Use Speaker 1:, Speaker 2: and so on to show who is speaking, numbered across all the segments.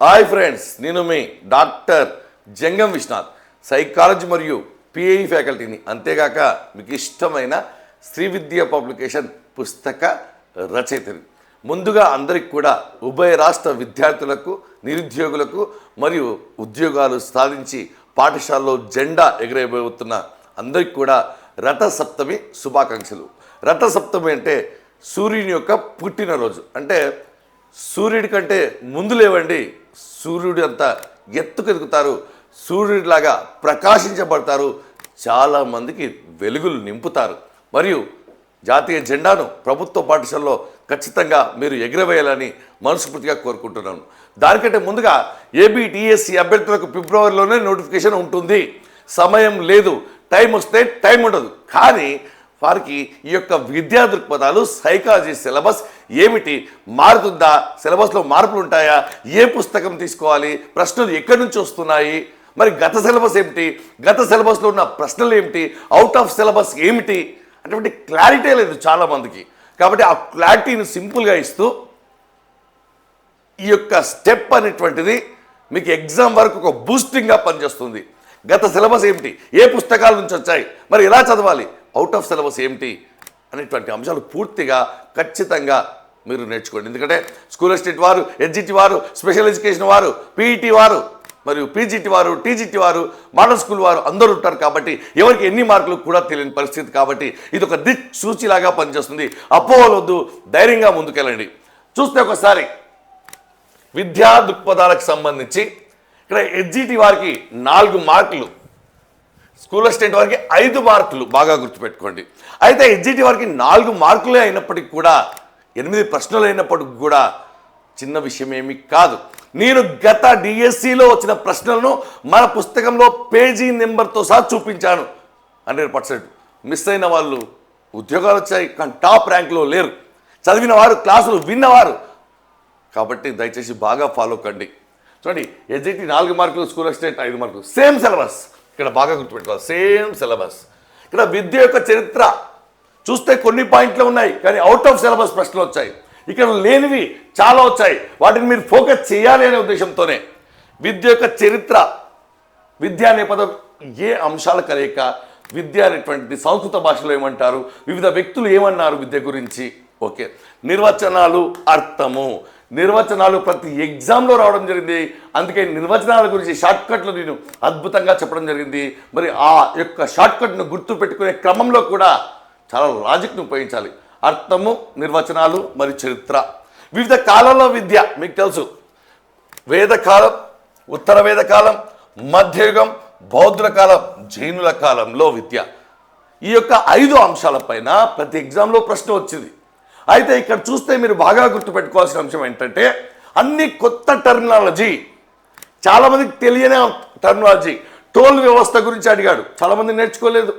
Speaker 1: Hi friends నేను మీ doctor Jangam Vishwanath psychology మరియు పిఐ ఫ్యాకల్టీని. అంతేగాక మీకు ఇష్టమైన శ్రీ విద్య పబ్లికేషన్ పుస్తక రచయితని. ముందుగా అందరికి కూడా ఉభయ రాష్ట్ర విద్యార్థులకు నిరుద్యోగులకు మరియు ఉద్యోగాలు సాధించి పాఠశాలలో జెండా ఎగరేయబోతున్న అందరికి కూడా రథ సప్తమి శుభాకాంక్షలు. రథ సప్తమి అంటే సూర్యుని యొక్క పుట్టినరోజు. అంటే సూర్యుడి కంటే ముందు లేవండి. సూర్యుడు అంత ఎత్తుకెదుగుతారు. సూర్యుడిలాగా ప్రకాశించబడతారు. చాలామందికి వెలుగులు నింపుతారు. మరియు జాతీయ జెండాను ప్రభుత్వ పాఠశాలలో ఖచ్చితంగా మీరు ఎగురవేయాలని మనస్ఫూర్తిగా కోరుకుంటున్నాను. దానికంటే ముందుగా ఏబిటిఎస్సి అభ్యర్థులకు ఫిబ్రవరిలోనే నోటిఫికేషన్ ఉంటుంది. సమయం లేదు. టైం వస్తే టైం ఉండదు. కానీ వారికి ఈ యొక్క విద్యా దృక్పథాలు సైకాలజీ సిలబస్ ఏమిటి మారుతుందా సిలబస్లో మార్పులు ఉంటాయా ఏ పుస్తకం తీసుకోవాలి ప్రశ్నలు ఎక్కడి నుంచి వస్తున్నాయి మరి గత సిలబస్ ఏమిటి గత సిలబస్లో ఉన్న ప్రశ్నలు ఏమిటి అవుట్ ఆఫ్ సిలబస్ ఏమిటి అటువంటి క్లారిటీ లేదు చాలామందికి. కాబట్టి ఆ క్లారిటీని సింపుల్గా ఇస్తూ ఈ యొక్క స్టెప్ అనేటువంటిది మీకు ఎగ్జామ్ వరకు ఒక బూస్టింగ్గా పనిచేస్తుంది. గత సిలబస్ ఏమిటి ఏ పుస్తకాల నుంచి వచ్చాయి మరి ఎలా చదవాలి అవుట్ ఆఫ్ సిలబస్ ఏమిటి అనేటువంటి అంశాలు పూర్తిగా ఖచ్చితంగా మీరు నేర్చుకోండి. ఎందుకంటే స్కూల్ అసిస్టెంట్ వారు ఎడ్జిటి వారు స్పెషల్ ఎడ్యుకేషన్ వారు పీఈటీ వారు మరియు పీజీటీ వారు టీజీటీ వారు మోడల్ స్కూల్ వారు అందరూ ఉంటారు కాబట్టి ఎవరికి ఎన్ని మార్కులు కూడా తెలియని పరిస్థితి కాబట్టి ఇది ఒక దిక్ సూచిలాగా పనిచేస్తుంది అపోవలొద్దు ధైర్యంగా ముందుకెళ్ళండి. చూస్తే ఒకసారి విద్యా దృక్పథాలకు సంబంధించి ఇక్కడ ఎడ్జిటి వారికి నాలుగు మార్కులు స్కూల్ అసిస్టెంట్ వారికి ఐదు మార్కులు బాగా గుర్తుపెట్టుకోండి. అయితే ఎడ్జిటి వారికి నాలుగు మార్కులే అయినప్పటికీ కూడా ఎనిమిది ప్రశ్నలు అయినప్పటికి కూడా చిన్న విషయం ఏమి కాదు. నేను గత డిఎస్సిలో వచ్చిన ప్రశ్నలను మన పుస్తకంలో పేజీ నెంబర్తో సహా చూపించాను. Hundred percent. మిస్ అయిన వాళ్ళు ఉద్యోగాలు వచ్చాయి కానీ టాప్ ర్యాంక్లో లేరు. చదివిన వారు క్లాసులు విన్నవారు. కాబట్టి దయచేసి బాగా ఫాలో కండి. చూడండి ఎస్జిటి నాలుగు మార్కులు స్కూల్ అసిస్టెంట్ ఐదు మార్కులు. Same syllabus. ఇక్కడ బాగా గుర్తుపెట్టుకోవాలి సేమ్ సిలబస్ ఇక్కడ విద్య యొక్క చరిత్ర చూస్తే కొన్ని పాయింట్లు ఉన్నాయి కానీ అవుట్ ఆఫ్ సిలబస్ ప్రశ్నలు వచ్చాయి. ఇక్కడ లేనివి చాలా వచ్చాయి. వాటిని మీరు ఫోకస్ చేయాలి అనే ఉద్దేశంతోనే విద్య యొక్క చరిత్ర విద్య అనే పదం ఏ అంశాల కలయిక విద్య అనేటువంటిది సంస్కృత భాషలో ఏమంటారు వివిధ వ్యక్తులు ఏమన్నారు విద్య గురించి? ఓకే నిర్వచనాలు అర్థము. నిర్వచనాలు ప్రతి ఎగ్జామ్లో రావడం జరిగింది. అందుకే నిర్వచనాల గురించి షార్ట్కట్లు నేను అద్భుతంగా చెప్పడం జరిగింది. మరి ఆ యొక్క షార్ట్కట్ను గుర్తు పెట్టుకునే క్రమంలో కూడా చాలా లాజిక్ను ఉపయోగించాలి. అర్థము నిర్వచనాలు మరియు చరిత్ర. వివిధ కాలంలో విద్య మీకు తెలుసు. వేదకాలం ఉత్తర వేదకాలం మధ్యయుగం బౌద్ధుల కాలం జైనుల కాలంలో విద్య. ఈ యొక్క ఐదు అంశాలపైన ప్రతి ఎగ్జామ్లో ప్రశ్న వచ్చింది. అయితే ఇక్కడ చూస్తే మీరు బాగా గుర్తుపెట్టుకోవాల్సిన అంశం ఏంటంటే అన్ని కొత్త టెర్మినాలజీ చాలామందికి తెలియని టెర్మినాలజీ టోల్ వ్యవస్థ గురించి అడిగాడు. చాలామంది నేర్చుకోలేదు.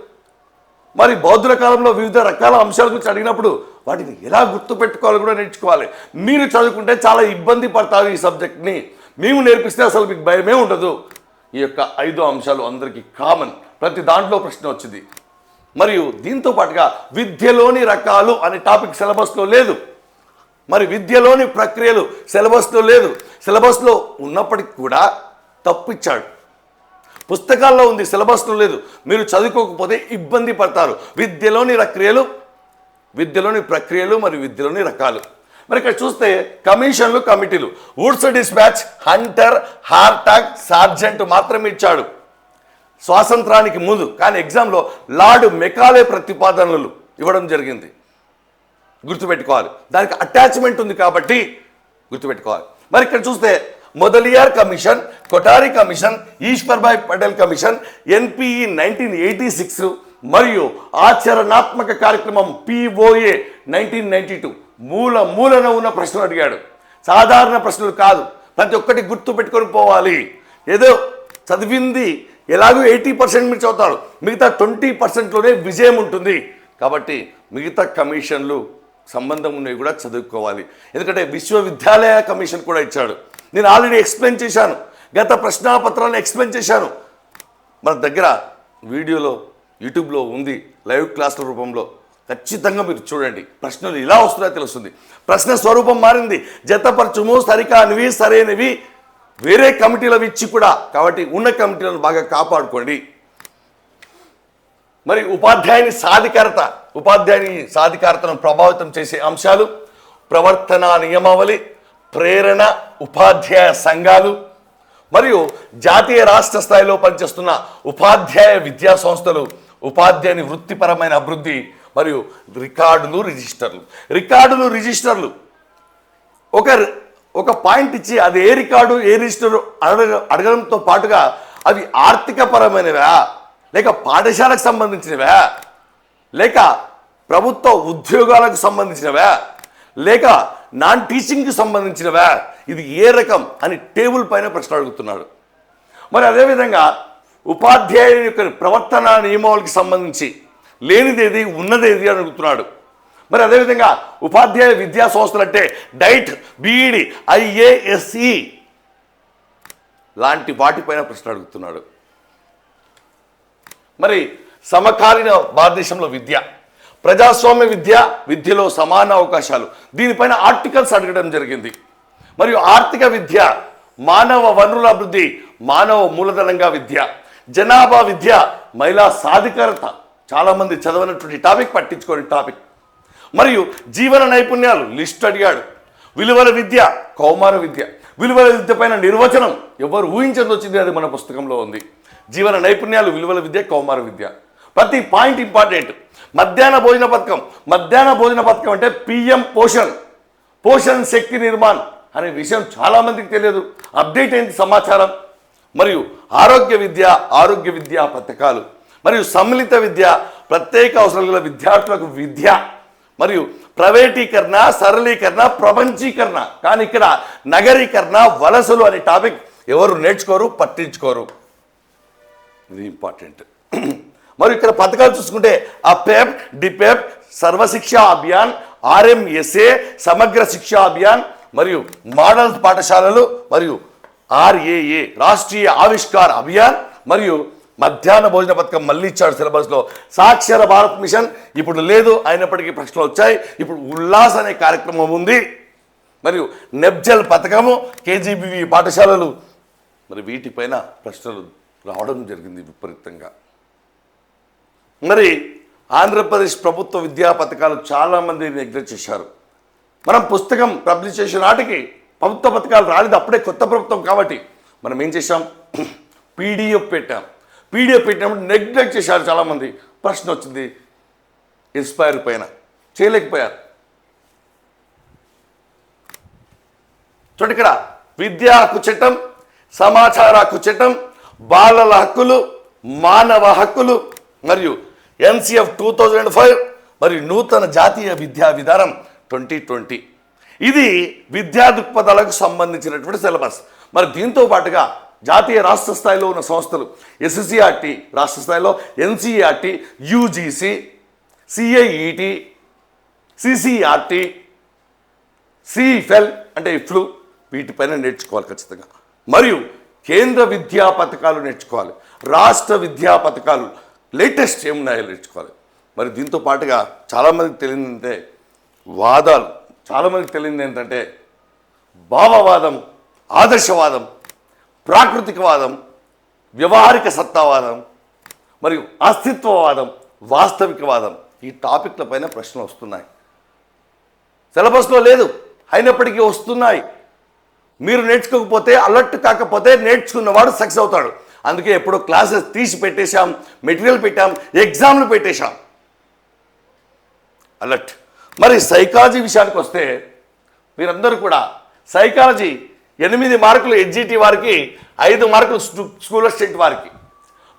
Speaker 1: మరి బౌద్ధుల కాలంలో వివిధ రకాల అంశాల గురించి అడిగినప్పుడు వాటిని ఎలా గుర్తుపెట్టుకోవాలో కూడా నేర్చుకోవాలి. మీరు చదువుకుంటే చాలా ఇబ్బంది పడతారు ఈ సబ్జెక్ట్ని. మేము నేర్పిస్తే అసలు మీకు భయమే ఉండదు. ఈ యొక్క ఐదు అంశాలు అందరికీ కామన్. ప్రతి దాంట్లో ప్రశ్న వచ్చింది. మరియు దీంతో పాటుగా విద్యలోని రకాలు అనే టాపిక్ సిలబస్లో లేదు. మరి విద్యలోని ప్రక్రియలు సిలబస్లో లేదు. సిలబస్లో ఉన్నప్పటికీ కూడా తప్పిచ్చాడు. పుస్తకాల్లో ఉంది సిలబస్లో లేదు. మీరు చదువుకోకపోతే ఇబ్బంది పడతారు. విద్యలోని ప్రక్రియలు విద్యలోని ప్రక్రియలు మరియు విద్యలోని రకాలు. మరి ఇక్కడ చూస్తే కమిషన్లు కమిటీలు. Woods dispatch Hunter Hartog Sargent మాత్రమే ఇచ్చాడు. స్వాతంత్రానికి ముందు కానీ ఎగ్జామ్లో లార్డ్ మెకాలే ప్రతిపాదనలు ఇవ్వడం జరిగింది. గుర్తుపెట్టుకోవాలి. దానికి అటాచ్మెంట్ ఉంది కాబట్టి గుర్తుపెట్టుకోవాలి. మరి ఇక్కడ చూస్తే Mudaliar commission Kothari commission Ishwarbhai Patel commission NPE nineteen eighty six మరియు ఆచరణాత్మక కార్యక్రమం పిఓఏ నైన్టీన్ నైన్టీ టూ మూల మూలన ఉన్న ప్రశ్నలు అడిగాడు. సాధారణ ప్రశ్నలు కాదు. ప్రతి ఒక్కటి గుర్తు పెట్టుకొని పోవాలి. ఏదో చదివింది ఎలాగో ఎయిటీ పర్సెంట్ మీరు చదువుతారు మిగతా ట్వంటీ పర్సెంట్లోనే విజయం ఉంటుంది. కాబట్టి మిగతా కమిషన్లు సంబంధం ఉన్నవి కూడా చదువుకోవాలి. ఎందుకంటే విశ్వవిద్యాలయ కమిషన్ కూడా ఇచ్చాడు. నేను ఆల్రెడీ ఎక్స్ప్లెయిన్ చేశాను. గత ప్రశ్నాపత్రాలను ఎక్స్ప్లెయిన్ చేశాను. మన దగ్గర వీడియోలో యూట్యూబ్లో ఉంది లైవ్ క్లాసుల రూపంలో. ఖచ్చితంగా మీరు చూడండి. ప్రశ్నలు ఇలా వస్తున్నాయో తెలుస్తుంది. ప్రశ్న స్వరూపం మారింది. జతపరచుము సరికానివి సరైనవి వేరే కమిటీలవి ఇచ్చి కూడా కాబట్టి ఉన్న కమిటీలను బాగా కాపాడుకోండి. మరి ఉపాధ్యాయుని సాధికారత ఉపాధ్యాయుని సాధికారతను ప్రభావితం చేసే అంశాలు ప్రవర్తన నియమావళి ప్రేరణ ఉపాధ్యాయ సంఘాలు మరియు జాతీయ రాష్ట్ర స్థాయిలో పనిచేస్తున్న ఉపాధ్యాయ విద్యా సంస్థలు ఉపాధ్యాయుని వృత్తిపరమైన అభివృద్ధి మరియు రికార్డులు రిజిస్టర్లు. రికార్డులు రిజిస్టర్లు. ఒక ఒక పాయింట్ ఇచ్చి అది ఏ రికార్డు ఏ రిజిస్టర్ అడగ అడగడంతో పాటుగా అవి ఆర్థికపరమైనవా? లేక పాఠశాలకు సంబంధించినవా? లేక ప్రభుత్వ ఉద్యోగాలకు సంబంధించినవా? లేక నాన్ టీచింగ్కి సంబంధించినవా? ఇది ఏ రకం అని టేబుల్ పైన ప్రశ్న అడుగుతున్నాడు. మరి అదేవిధంగా ఉపాధ్యాయుని యొక్క ప్రవర్తన నియమావళికి సంబంధించి లేనిదేది ఉన్నదేది అని అడుగుతున్నాడు. మరి అదేవిధంగా ఉపాధ్యాయ విద్యా సంస్థలు అంటే డైట్ బీఈడి ఐఏఎస్ఈ లాంటి వాటిపైన ప్రశ్న అడుగుతున్నాడు. మరి సమకాలీన భారతదేశంలో విద్య ప్రజాస్వామ్య విద్య విద్యలో సమాన అవకాశాలు దీనిపైన ఆర్టికల్స్ అడగడం జరిగింది. మరియు ఆర్థిక విద్య మానవ వనరుల అభివృద్ధి మానవ మూలధనంగా విద్య జనాభా విద్య మహిళా సాధికారత. చాలామంది చదవనటువంటి టాపిక్ పట్టించుకోని టాపిక్. మరియు జీవన నైపుణ్యాలు లిస్ట్ అడిగాడు. విలువల విద్య కౌమార విద్య. విలువల విద్య పైన నిర్వచనం ఎవరు ఊహించదు వచ్చింది అది మన పుస్తకంలో ఉంది. జీవన నైపుణ్యాలు విలువల విద్య కౌమార విద్య. ప్రతి పాయింట్ ఇంపార్టెంట్. మధ్యాహ్న భోజన పథకం. మధ్యాహ్న భోజన పథకం అంటే పిఎం పోషణ్ పోషణ్ శక్తి నిర్మాణ్ అనే విషయం చాలామందికి తెలియదు. అప్డేట్ అయింది సమాచారం. మరియు ఆరోగ్య విద్య ఆరోగ్య విద్యా పథకాలు. మరియు సమ్మిళిత విద్య ప్రత్యేక అవసరం గల విద్యార్థులకు విద్య. మరియు ప్రైవేటీకరణ సరళీకరణ ప్రపంచీకరణ. కానీ ఇక్కడ నగరీకరణ వలసలు అనే టాపిక్ ఎవరు నేర్చుకోరు పట్టించుకోరు. ఇది ఇంపార్టెంట్. మరి ఇక్కడ పథకాలు చూసుకుంటే APEP DPEP Sarva Shiksha Abhiyan RMSA సమగ్ర శిక్షా అభియాన్ మరియు మోడల్ పాఠశాలలు మరియు ఆర్ఏఏ రాష్ట్రీయ ఆవిష్కార్ అభియాన్ మరియు మధ్యాహ్న భోజన పథకం మళ్ళీ ఇచ్చాడు సిలబస్లో. సాక్షర భారత్ మిషన్ ఇప్పుడు లేదు అయినప్పటికీ ప్రశ్నలు వచ్చాయి. ఇప్పుడు ఉల్లాస్ అనే కార్యక్రమం ఉంది. మరియు నెబ్జల్ పథకము కేజీబీవి పాఠశాలలు. మరి వీటిపైన ప్రశ్నలు రావడం జరిగింది విపరీతంగా. మరి ఆంధ్రప్రదేశ్ ప్రభుత్వ విద్యా పథకాలు చాలామంది నెగ్లెక్ట్ చేశారు. మనం పుస్తకం పబ్లిష్ చేసిన నాటికి ప్రభుత్వ పథకాలు రాలేదు అప్పుడే కొత్త ప్రభుత్వం కాబట్టి. మనం ఏం చేశాం? పీడిఎఫ్ పెట్టాం. పీడిఎఫ్ పెట్టినప్పుడు నెగ్లెక్ట్ చేశారు చాలామంది. ప్రశ్న వచ్చింది. ఇన్స్పైర్ పైన. చేయలేకపోయారు. చూడండి ఇక్కడ విద్యా హక్కు చట్టం సమాచార హక్కు చట్టం బాలల హక్కులు మానవ హక్కులు మరియు ఎన్సిఎఫ్ టూ థౌజండ్ ఫైవ్ మరియు నూతన జాతీయ విద్యా విధానం ట్వంటీ ట్వంటీ. ఇది విద్యా దృక్పథాలకు సంబంధించినటువంటి సిలబస్. మరి దీంతో పాటుగా జాతీయ రాష్ట్ర స్థాయిలో ఉన్న సంస్థలు ఎస్ఎస్సిఆర్టీ రాష్ట్ర స్థాయిలో NCRT UGC CIET CCRT CIEFL అంటే ఇఫ్లు వీటిపైన నేర్చుకోవాలి ఖచ్చితంగా. మరియు కేంద్ర విద్యా పథకాలు నేర్చుకోవాలి. రాష్ట్ర విద్యా పథకాలు లేటెస్ట్ ఏమున్నాయో నేర్చుకోవాలి. మరి దీంతో పాటుగా చాలామందికి తెలియదు అంటే వాదాలు చాలామందికి తెలియదు ఏంటంటే భావవాదం ఆదర్శవాదం ప్రాకృతికవాదం వ్యవహారిక సత్తావాదం మరియు అస్తిత్వవాదం వాస్తవికవాదం ఈ టాపిక్ల పైన ప్రశ్నలు వస్తున్నాయి. సిలబస్లో లేదు అయినప్పటికీ వస్తున్నాయి. మీరు నేర్చుకోకపోతే అలర్ట్ కాకపోతే నేర్చుకున్నవాడు సక్సెస్ అవుతాడు. అందుకే ఎప్పుడో క్లాసెస్ తీసి పెట్టేశాం మెటీరియల్ పెట్టాం ఎగ్జామ్లు పెట్టేశాం. అలర్ట్. మరి సైకాలజీ విషయానికి వస్తే మీరందరూ కూడా సైకాలజీ ఎనిమిది మార్కులు ఎడ్జిటి వారికి ఐదు మార్కులు స్కూల్ అసిస్టెంట్ వారికి.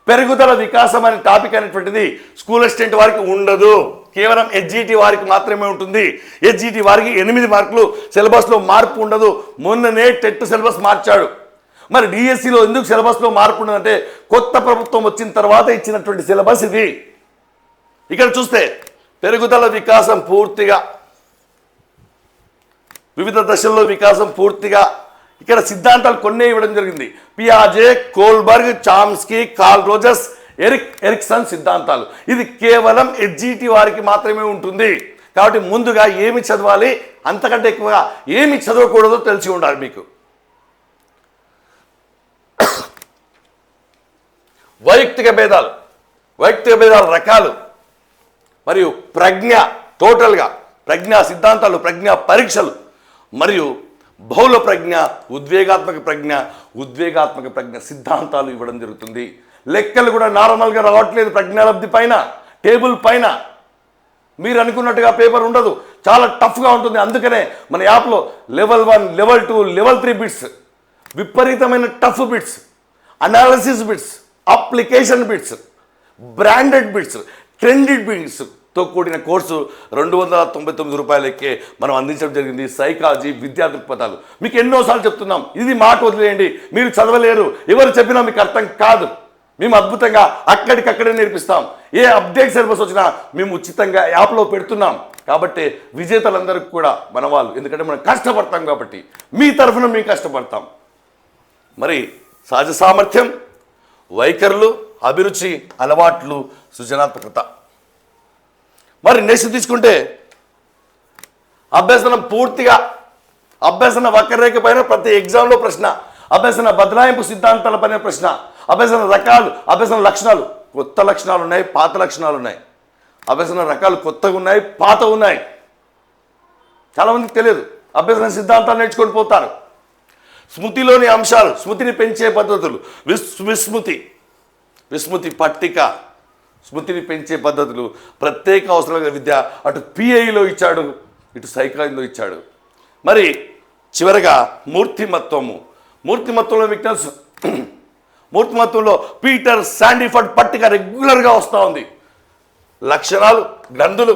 Speaker 1: పెరుగుదల వికాసం అనే టాపిక్ అనేటువంటిది స్కూల్ అసిస్టెంట్ వారికి ఉండదు. కేవలం హెచ్జిటి వారికి మాత్రమే ఉంటుంది. హెచ్జిటి వారికి ఎనిమిది మార్కులు సిలబస్లో మార్పు ఉండదు. మొన్ననే టెట్ సిలబస్ మార్చాడు. మరి డిఎస్సిలో ఎందుకు సిలబస్లో మార్పు ఉండదంటే కొత్త ప్రభుత్వం వచ్చిన తర్వాత ఇచ్చినటువంటి సిలబస్ ఇది. ఇక్కడ చూస్తే పెరుగుదల వికాసం పూర్తిగా వివిధ దశల్లో వికాసం పూర్తిగా ఇక్కడ సిద్ధాంతాలు కొన్ని ఇవ్వడం జరిగింది. పియాజే Kohlberg Chomsky Carl Rogers Erik Erikson సిద్ధాంతాలు. ఇది కేవలం ఎడ్జిటి వారికి మాత్రమే ఉంటుంది. కాబట్టి ముందుగా ఏమి చదవాలి? అంతకంటే ఎక్కువగా ఏమి చదవకూడదో తెలిసి ఉండాలి మీకు. వైయక్తిక భేదాలు. వైయక్తిక భేదాల రకాలు. మరియు ప్రజ్ఞ టోటల్గా ప్రజ్ఞా సిద్ధాంతాలు ప్రజ్ఞా పరీక్షలు. మరియు బహుళ ప్రజ్ఞ ఉద్వేగాత్మక ప్రజ్ఞ ఉద్వేగాత్మక ప్రజ్ఞ సిద్ధాంతాలు ఇవ్వడం జరుగుతుంది. లెక్కలు కూడా నార్మల్గా రావట్లేదు ప్రజ్ఞాలబ్ధి పైన టేబుల్ పైన. మీరు అనుకున్నట్టుగా పేపర్ ఉండదు. చాలా టఫ్గా ఉంటుంది. అందుకనే మన యాప్లో level one level two level three bits విపరీతమైన tough bits analysis bits application bits branded bits trended తో కూడిన కోర్సు రెండు వందల తొంభై తొమ్మిది రూపాయలకే మనం అందించడం జరిగింది. సైకాలజీ విద్యా దృక్పథాలు మీకు ఎన్నోసార్లు చెప్తున్నాం. ఇది మాట వదిలేయండి. మీరు చదవలేరు. ఎవరు చెప్పినా మీకు అర్థం కాదు. మేము అద్భుతంగా అక్కడికక్కడే నేర్పిస్తాం. ఏ అప్డేట్ సిలబస్ వచ్చినా మేము ఉచితంగా యాప్లో పెడుతున్నాం. కాబట్టి విజేతలందరికీ కూడా మన వాళ్ళు ఎందుకంటే మనం కష్టపడతాం కాబట్టి. మీ తరఫున మేము కష్టపడతాం. మరి సహజ సామర్థ్యం వైఖరులు అభిరుచి అలవాట్లు సృజనాత్మకత. మరి నెక్స్ట్ తీసుకుంటే అభ్యసనం పూర్తిగా అభ్యసన వక్రరేఖ పైన ప్రతి ఎగ్జామ్లో ప్రశ్న అభ్యసన బదలాయింపు సిద్ధాంతాల పైన ప్రశ్న అభ్యసన రకాలు అభ్యసన లక్షణాలు కొత్త లక్షణాలు ఉన్నాయి పాత లక్షణాలు ఉన్నాయి. అభ్యసన రకాలు కొత్తగా ఉన్నాయి పాత ఉన్నాయి. చాలామందికి తెలియదు. అభ్యసన సిద్ధాంతాలు నేర్చుకొని పోతారు. స్మృతిలోని అంశాలు స్మృతిని పెంచే పద్ధతులు విస్ విస్మృతి విస్మృతి పట్టిక స్మృతిని పెంచే పద్ధతులు ప్రత్యేక అవసరమైన విద్య అటు పిఐలో ఇచ్చాడు ఇటు సైకాలజీలో ఇచ్చాడు. మరి చివరగా మూర్తిమత్వము. మూర్తిమత్వంలో మీకు మూర్తిమత్వంలో పీటర్ శాండిఫర్డ్ పట్టిక రెగ్యులర్గా వస్తూ ఉంది. లక్షణాలు గ్రంథులు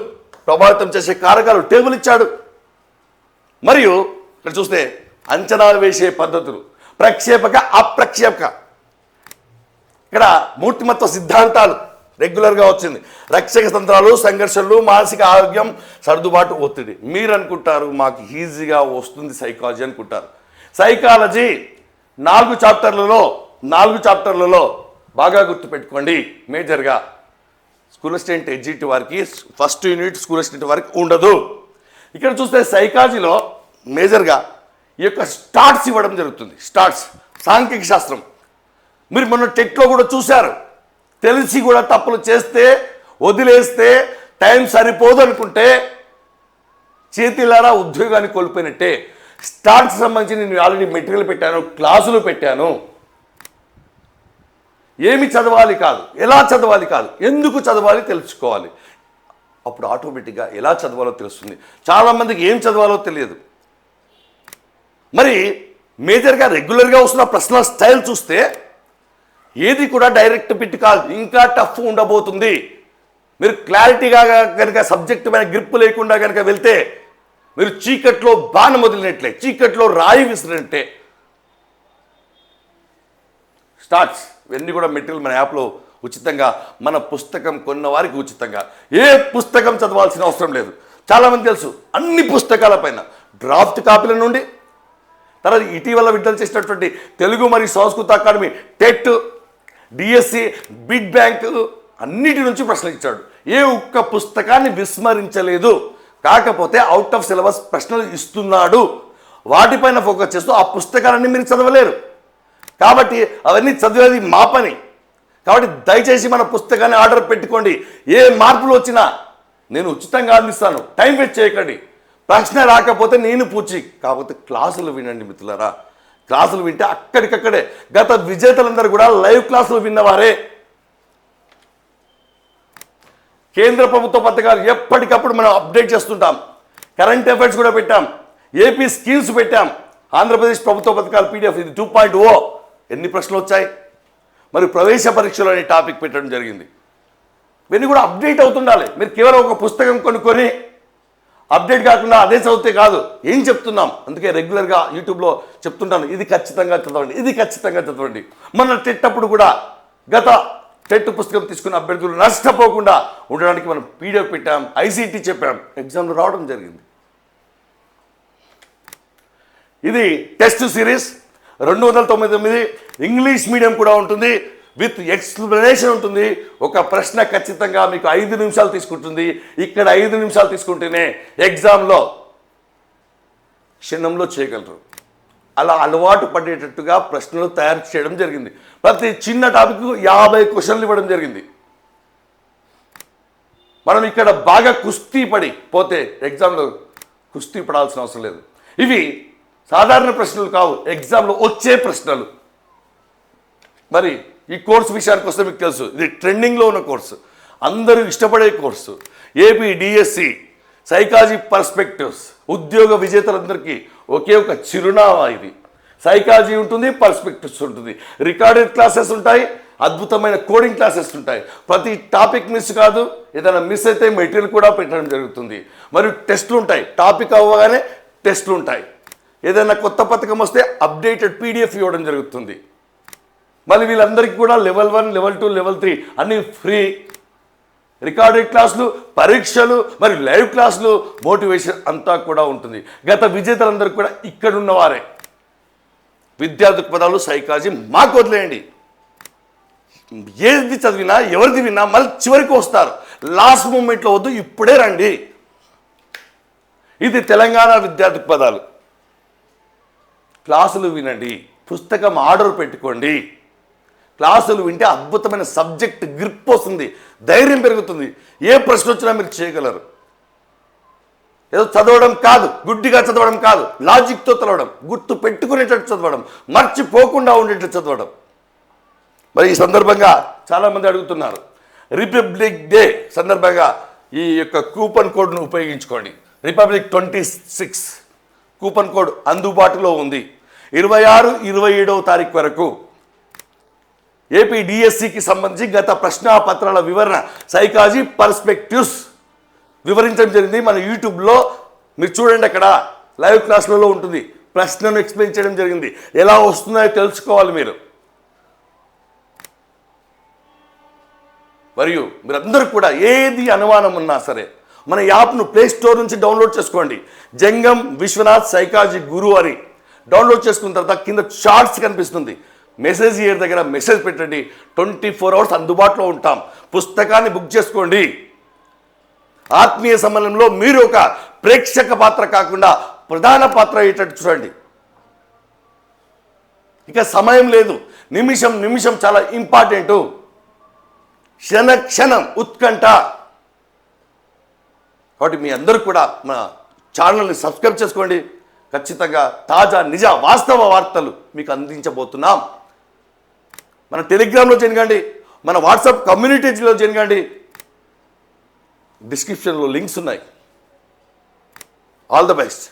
Speaker 1: ప్రభావితం చేసే కారకాలు టేబుల్ ఇచ్చాడు. మరియు ఇక్కడ చూస్తే అంచనాలు వేసే పద్ధతులు. ప్రక్షేపక అప్రక్షేపక. ఇక్కడ మూర్తిమత్వ సిద్ధాంతాలు. రెగ్యులర్గా వచ్చింది. రక్షక తంత్రాలు సంఘర్షణలు మానసిక ఆరోగ్యం సర్దుబాటు ఒత్తిడి. మీరు అనుకుంటారు మాకు ఈజీగా వస్తుంది సైకాలజీ అనుకుంటారు. సైకాలజీ నాలుగు చాప్టర్లలో నాలుగు చాప్టర్లలో బాగా గుర్తుపెట్టుకోండి. మేజర్గా స్కూల్ అసిస్టెంట్ ఎగ్జిట్ వారికి ఫస్ట్ యూనిట్ స్కూల్ అసిస్టెంట్ వారికి ఉండదు. ఇక్కడ చూస్తే సైకాలజీలో మేజర్గా ఈ యొక్క స్టార్ట్స్ ఇవ్వడం జరుగుతుంది. స్టార్ట్స్ సాంఘిక శాస్త్రం. మీరు మొన్న టెట్లో కూడా చూశారు. తెలిసి కూడా తప్పులు చేస్తే వదిలేస్తే టైం సరిపోదు అనుకుంటే చేతిలారా ఉద్యోగాన్ని కోల్పోయినట్టే. స్టాక్స్ సంబంధించి నేను ఆల్రెడీ మెటీరియల్ పెట్టాను క్లాసులు పెట్టాను. ఏమి చదవాలి కాదు ఎలా చదవాలి కాదు ఎందుకు చదవాలి తెలుసుకోవాలి. అప్పుడు ఆటోమేటిక్గా ఎలా చదవాలో తెలుస్తుంది. చాలామందికి ఏం చదవాలో తెలియదు. మరి మేజర్గా రెగ్యులర్గా వస్తున్న ప్రశ్న స్టైల్ చూస్తే ఏది కూడా డైరెక్ట్ పిట్ కాదు. ఇంకా టఫ్ ఉండబోతుంది. మీరు క్లారిటీగా కనుక సబ్జెక్టు మీద గ్రిప్ లేకుండా కనుక వెళ్తే మీరు చీకట్లో బాణం వదిలినట్లే చీకట్లో రాయి విసిరినట్టే స్టార్ట్స్ ఇవన్నీ కూడా మెటీరియల్ మన యాప్లో ఉచితంగా మన పుస్తకం కొన్న వారికి ఉచితంగా. ఏ పుస్తకం చదవాల్సిన అవసరం లేదు. చాలామంది తెలుసు అన్ని పుస్తకాల పైన డ్రాఫ్ట్ కాపీల నుండి తర్వాత ఇటీవల విడుదల చేసినటువంటి తెలుగు మరియు సంస్కృత academy TET DSC big bank అన్నిటి నుంచి ప్రశ్నలు ఇచ్చాడు ఏ ఒక్క పుస్తకాన్ని విస్మరించలేదు. కాకపోతే అవుట్ ఆఫ్ సిలబస్ ప్రశ్నలు ఇస్తున్నాడు. వాటిపైన ఫోకస్ చేస్తూ ఆ పుస్తకాలన్నీ మీరు చదవలేరు. కాబట్టి అవన్నీ చదివేది మా పని. కాబట్టి దయచేసి మన పుస్తకాన్ని ఆర్డర్ పెట్టుకోండి. ఏ మార్పులు వచ్చినా నేను ఉచితంగా అందిస్తాను. టైం వేస్ట్ చేయకండి. ప్రశ్న రాకపోతే నేను పూచి. కాకపోతే క్లాసులు వినండి మిత్రులరా. క్లాసులు వింటే అక్కడికక్కడే. గత విజేతలందరూ కూడా లైవ్ క్లాసులు విన్నవారే. కేంద్ర ప్రభుత్వ పథకాలు ఎప్పటికప్పుడు మనం అప్డేట్ చేస్తుంటాం. కరెంట్ అఫైర్స్ కూడా పెట్టాం. ఏపీ స్కీమ్స్ పెట్టాం. ఆంధ్రప్రదేశ్ ప్రభుత్వ పథకాలు పీడిఎఫ్ ఇది టూ పాయింట్ ఓ. ఎన్ని ప్రశ్నలు వచ్చాయి? మరి ప్రవేశ పరీక్షలు అనే టాపిక్ పెట్టడం జరిగింది. ఇవన్నీ కూడా అప్డేట్ అవుతుండాలి. మీరు కేవలం ఒక పుస్తకం కొనుక్కొని అప్డేట్ కాకుండా అదే చదివితే కాదు. ఏం చెప్తున్నాం? అందుకే రెగ్యులర్గా యూట్యూబ్లో చెప్తుంటాను. ఇది ఖచ్చితంగా చదవండి. ఇది ఖచ్చితంగా చదవండి. మన టెట్ అప్పుడు కూడా గత టెట్ పుస్తకం తీసుకున్న అభ్యర్థులు నష్టపోకుండా ఉండడానికి మనం పీడిఎఫ్ పెట్టాం ఐసీటీ చెప్పాం. ఎగ్జామ్లో రావడం జరిగింది. ఇది టెస్ట్ సిరీస్. రెండు వందల తొంభై తొమ్మిది ఇంగ్లీష్ మీడియం కూడా ఉంటుంది. విత్ ఎక్స్ప్లెనేషన్ ఉంటుంది. ఒక ప్రశ్న ఖచ్చితంగా మీకు ఐదు నిమిషాలు తీసుకుంటుంది. ఇక్కడ ఐదు నిమిషాలు తీసుకుంటేనే ఎగ్జామ్లో క్షణంలో చేయగలరు. అలా అలవాటు పడేటట్టుగా ప్రశ్నలు తయారు చేయడం జరిగింది. ప్రతి చిన్న టాపిక్ యాభై క్వశ్చన్లు ఇవ్వడం జరిగింది. మనం ఇక్కడ బాగా కుస్తీ పడి పోతే ఎగ్జామ్లో కుస్తీ పడాల్సిన అవసరం లేదు. ఇవి సాధారణ ప్రశ్నలు కావు ఎగ్జామ్లో వచ్చే ప్రశ్నలు. మరి ఈ కోర్సు విషయానికి వస్తే మీకు తెలుసు. ఇది ట్రెండింగ్లో ఉన్న కోర్సు. అందరూ ఇష్టపడే course. AP DSC psychology perspectives ఉద్యోగ విజేతలందరికీ ఒకే ఒక చిరునామా ఇది. సైకాలజీ ఉంటుంది పర్స్పెక్టివ్స్ ఉంటుంది. రికార్డెడ్ క్లాసెస్ ఉంటాయి అద్భుతమైన కోడింగ్ క్లాసెస్ ఉంటాయి. ప్రతి టాపిక్ మిస్ కాదు ఏదైనా మిస్ అయితే మెటీరియల్ కూడా పెట్టడం జరుగుతుంది. మరియు టెస్ట్లు ఉంటాయి. టాపిక్ అవ్వగానే టెస్ట్లు ఉంటాయి. ఏదైనా కొత్త పథకం వస్తే అప్డేటెడ్ పీడిఎఫ్ ఇవ్వడం జరుగుతుంది. మళ్ళీ వీళ్ళందరికీ కూడా level one level two level three అన్నీ ఫ్రీ. రికార్డెడ్ క్లాసులు పరీక్షలు మరి లైవ్ క్లాసులు మోటివేషన్ అంతా కూడా ఉంటుంది. గత విజేతలందరూ కూడా ఇక్కడున్నవారే. విద్యార్థుల విద్యా దృక్పథాలు సైకాలజీ మాకు వదిలేయండి. ఏది చదివినా ఎవరిది విన్నా మళ్ళీ చివరికి వస్తారు. లాస్ట్ మూమెంట్లో వద్దు ఇప్పుడే రండి. ఇది తెలంగాణ విద్యా దృక్పథాలు క్లాసులు వినండి పుస్తకం ఆర్డర్ పెట్టుకోండి. క్లాసులు వింటే అద్భుతమైన సబ్జెక్ట్ గ్రిప్ వస్తుంది ధైర్యం పెరుగుతుంది. ఏ ప్రశ్న వచ్చినా మీరు చేయగలరు. ఏదో చదవడం కాదు గుడ్డిగా చదవడం కాదు లాజిక్తో చదవడం గుర్తు పెట్టుకునేటట్టు చదవడం మర్చిపోకుండా ఉండేటట్టు చదవడం. మరి ఈ సందర్భంగా చాలామంది అడుగుతున్నారు రిపబ్లిక్ డే సందర్భంగా ఈ యొక్క కూపన్ కోడ్ను ఉపయోగించుకోండి. Republic twenty six coupon code అందుబాటులో ఉంది. ఇరవై ఆరు ఇరవై ఏడవ తారీఖు వరకు ఏపీ డిఎస్సికి సంబంధించి గత ప్రశ్నాపత్రాల వివరణ సైకాలజీ పర్స్పెక్టివ్స్ వివరించడం జరిగింది. మన యూట్యూబ్లో మీరు చూడండి అక్కడ లైవ్ క్లాసులలో ఉంటుంది. ప్రశ్నను ఎక్స్ప్లెయిన్ చేయడం జరిగింది. ఎలా వస్తున్నాయో తెలుసుకోవాలి మీరు. మరియు మీరందరూ కూడా ఏది అనుమానం ఉన్నా సరే మన యాప్ను ప్లే స్టోర్ నుంచి డౌన్లోడ్ చేసుకోండి. జంగం విశ్వనాథ్ సైకాలజీ గురు అని డౌన్లోడ్ చేసుకున్న తర్వాత కింద చార్ట్స్ కనిపిస్తుంది. మెసేజ్ ఇయర్ దగ్గర మెసేజ్ పెట్టండి. ట్వంటీ ఫోర్ అవర్స్ అందుబాటులో ఉంటాం. పుస్తకాన్ని బుక్ చేసుకోండి. ఆత్మీయ సమయంలో మీరు ఒక ప్రేక్షక పాత్ర కాకుండా ప్రధాన పాత్ర అయ్యేటట్టు చూడండి. ఇక సమయం లేదు. నిమిషం నిమిషం చాలా ఇంపార్టెంట్. క్షణ క్షణం ఉత్కంఠ. కాబట్టి మీ అందరూ కూడా మన ఛానల్ని సబ్స్క్రైబ్ చేసుకోండి. ఖచ్చితంగా తాజా నిజ వాస్తవ వార్తలు మీకు అందించబోతున్నాం. మన టెలిగ్రామ్లో జరగండి మన వాట్సాప్ కమ్యూనిటీలో జరగండి డిస్క్రిప్షన్లో లింక్స్ ఉన్నాయి. All the best